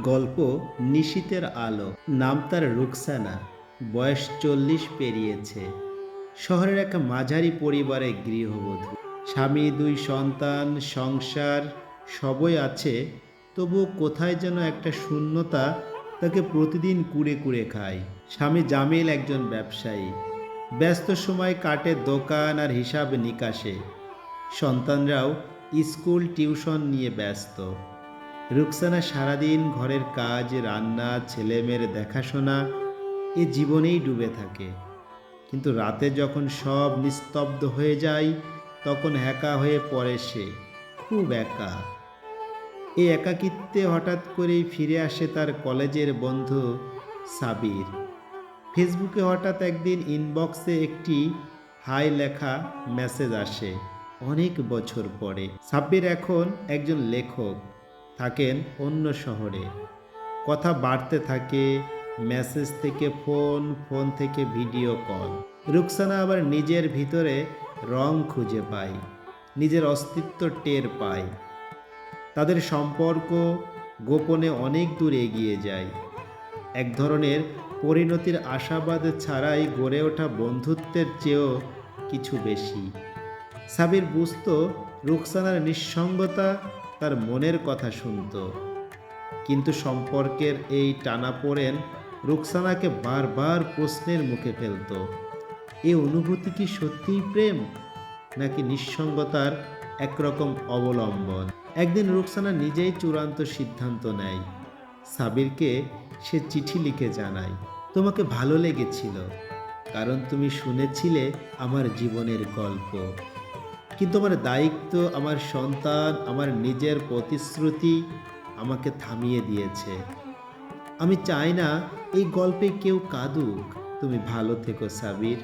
গল্প নিশীতের আলো, নাম তার রুকসানা, বয়স চল্লিশ পেরিয়েছে। শহরের এক মাঝারি পরিবারে গৃহবধূ। স্বামী, দুই সন্তান, সংসার, সবই আছে, তবুও কোথায় যেন একটা শূন্যতা তাকে প্রতিদিন কুড়ে কুড়ে খায়। স্বামী জামিল একজন ব্যবসায়ী। ব্যস্ত সময় কাটে দোকান আর হিসাব নিকাশে। সন্তানরাও স্কুল, টিউশন নিয়ে ব্যস্ত। রুকসানা সারাদিন ঘরের কাজ, রান্না, ছেলেমেয়ের দেখাশোনা, এ জীবনেই ডুবে থাকে। কিন্তু রাতে যখন সব নিস্তব্ধ হয়ে যায়, তখন একা হয়ে পড়ে সে, খুব একা। এই একাকিত্বে হঠাৎ করেই ফিরে আসে তার কলেজের বন্ধু সাবির। ফেসবুকে হঠাৎ একদিন ইনবক্সে একটি হাই লেখা মেসেজ আসে, অনেক বছর পরে। সাব্বির এখন একজন লেখক। থাকেন অন্য শহরে। কথা বাড়তে থাকে মেসেজ থেকে ফোন ফোন থেকে ভিডিও কল রুকসানা আবার নিজের ভিতরে রং খুঁজে পায়, নিজের অস্তিত্ব টের পায়। তাদের সম্পর্ক গোপনে অনেক দূর এগিয়ে যায়। এক ধরনের পরিণতির আশাবাদ ছাড়াই গড়ে ওঠা বন্ধুত্বের চেয়েও কিছু বেশি। সাবির বুঝত, রুকসানার নিঃসঙ্গতা তার মনের কথা শুনত। কিন্তু সম্পর্কের এই টানাপোড়েন রুকসানাকে বারবার প্রশ্নের মুখে ফেলত। এ অনুভূতি কি সত্যিই প্রেম, নাকি নিঃসঙ্গতার একরকম অবলম্বন? একদিন রুকসানা নিজেই চূড়ান্ত সিদ্ধান্ত নেয়। সাবিরকে সে চিঠি লিখে জানায়, তোমাকে ভালো লেগেছিল, কারণ তুমি শুনেছিলে আমার জীবনের গল্প। কিন্তু আমার দায়িত্ব, আমার সন্তান, আমার নিজের প্রতিশ্রুতি আমাকে থামিয়ে দিয়েছে। আমি চাই না এই গল্পে কেউ কাঁদুক। তুমি ভালো থেকো, সাবির।